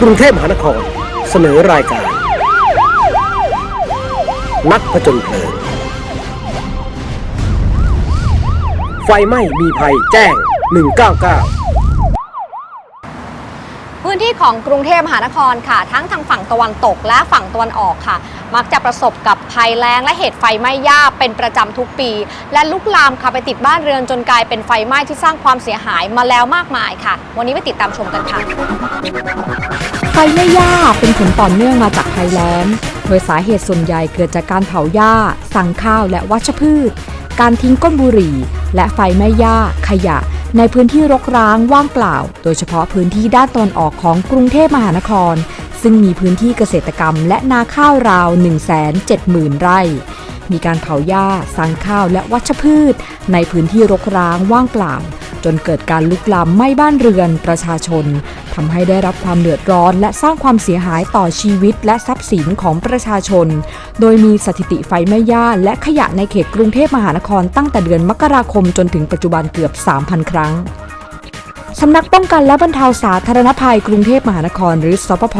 กรุงเทพมหานคร เสนอรายการ นักผจญเพลิง ไฟไหม้มีภัยแจ้ง 199 นที่ของกรุงเทพมหานครค่ะ ทั้งทางฝั่งตะวันตกและฝั่งตะวันออกค่ะ มักจะประสบกับภัยแล้งและเหตุไฟไหม้หญ้าเป็นประจำทุกปี และลุกลามค่ะไปติดบ้านเรือนจนกลายเป็นไฟไหม้ที่สร้างความเสียหายมาแล้วมากมายค่ะ วันนี้ไปติดตามชมกันค่ะ ไฟไหม้หญ้าเป็นผลต่อเนื่องมาจากภัยแล้ง โดยสาเหตุส่วนใหญ่เกิดจากการเผาหญ้าสั่งข้าวและวัชพืช การทิ้งก้นบุหรี่ และไฟไหม้หญ้าขยะ ในพื้นที่รกร้างว่างเปล่า โดยเฉพาะพื้นที่ด้านตอนออกของกรุงเทพมหานคร ซึ่งมีพื้นที่เกษตรกรรมและนาข้าวราว 170,000 ไร่ มีการเผาหญ้าสร้างข้าวและวัชพืช ในพื้นที่รกร้างว่างเปล่า จนเกิดการลุกลามไหม้บ้านเรือนประชาชนทำให้ได้รับความเดือดร้อน และสร้างความเสียหายต่อชีวิตและทรัพย์สินของประชาชน โดยมีสถิติไฟไหม้หญ้าและขยะในเขตกรุงเทพมหานครตั้งแต่เดือนมกราคมจนถึงปัจจุบันเกือบ 3,000 ครั้งสำนักป้องกันและบรรเทาสาธารณภัยกรุงเทพมหานครหรือสปภ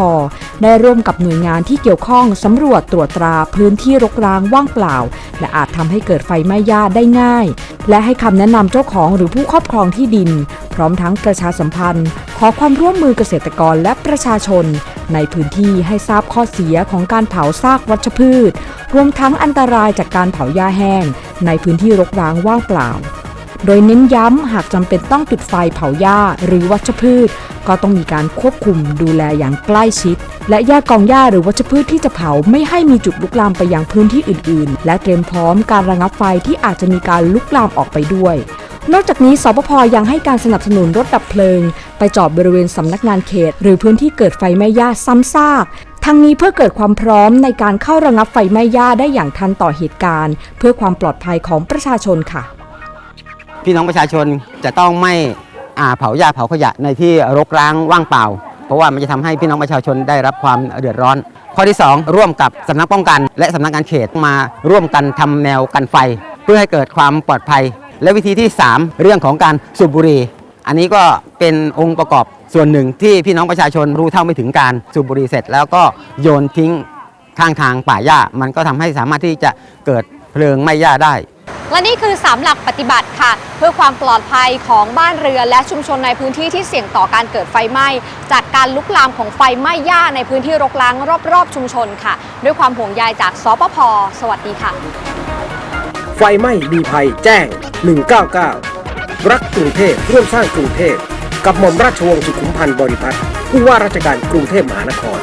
ได้ร่วมกับหน่วยงานที่เกี่ยวข้องสำรวจตรวจตราพื้นที่รกร้างว่างเปล่า และอาจทำให้เกิดไฟไหม้หญ้าได้ง่าย และให้คำแนะนำเจ้าของหรือผู้ครอบครองที่ดิน พร้อมทั้งประชาสัมพันธ์ ขอความร่วมมือเกษตรกรและประชาชน ในพื้นที่ให้ทราบข้อเสียของการเผาซากวัชพืช รวมทั้งอันตรายจากการเผาหญ้าแห้ง ในพื้นที่รกร้างว่างเปล่า โดยเน้นย้ำหากจำเป็นต้องจุดไฟเผาหญ้าหรือวัชพืช ก็ต้องมีการควบคุมดูแลอย่างใกล้ชิด และแยกกองหญ้าหรือวัชพืชที่จะเผาไม่ให้มีจุดลุกลามไปยังพื้นที่อื่น ๆ และเตรียมพร้อมการระงับไฟที่อาจจะมีการลุกลามออกไปด้วยนอกจากนี้สปภยังให้การสนับสนุนรถดับเพลิง ไปจอดบริเวณสำนักงานเขต หรือพื้นที่เกิดไฟไหม้หญ้าซ้ำซากทั้งนี้เพื่อเกิดความพร้อมในการเข้าระงับไฟไหม้หญ้าได้อย่างทันต่อเหตุการณ์ เพื่อความปลอดภัยของประชาชนค่ะ พี่น้องประชาชนจะต้องไม่เผาหญ้าเผาขยะในที่รกร้างว่างเปล่า เพราะว่ามันจะทำให้พี่น้องประชาชนได้รับความเดือดร้อน ข้อที่ 2 ร่วมกับสำนักป้องกัน และสำนักงานเขตมาร่วมกันทำแนวกันไฟ เพื่อให้เกิดความปลอดภัย และวิธีที่ 3 เรื่องของการสูบบุหรี่อันนี้ก็เป็นองค์ประกอบส่วนหนึ่งที่พี่น้องประชาชนรู้เท่าไม่ถึงการสูบบุหรี่เสร็จ แล้วก็โยนทิ้งข้างทางป่าหญ้า มันก็ทำให้สามารถที่จะเกิดเพลิงไหม้หญ้าได้ และนี่คือ3หลักปฏิบัติค่ะ เพื่อความปลอดภัยของบ้านเรือนและชุมชนในพื้นที่ที่เสี่ยงต่อการเกิดไฟไหม้ จากการลุกลามของไฟไหม้หญ้าในพื้นที่รกร้างรอบๆ ชุมชนค่ะ ด้วยความห่วงใยจากสปภสวัสดีค่ะ ไฟไหม้มีภัยแจ้ง 199 รักกรุงเทพร่วมสร้างกรุงเทพกับหม่อมราชวงศ์สุขุมพันธ์บริพัตรผู้ว่าราชการกรุงเทพมหานคร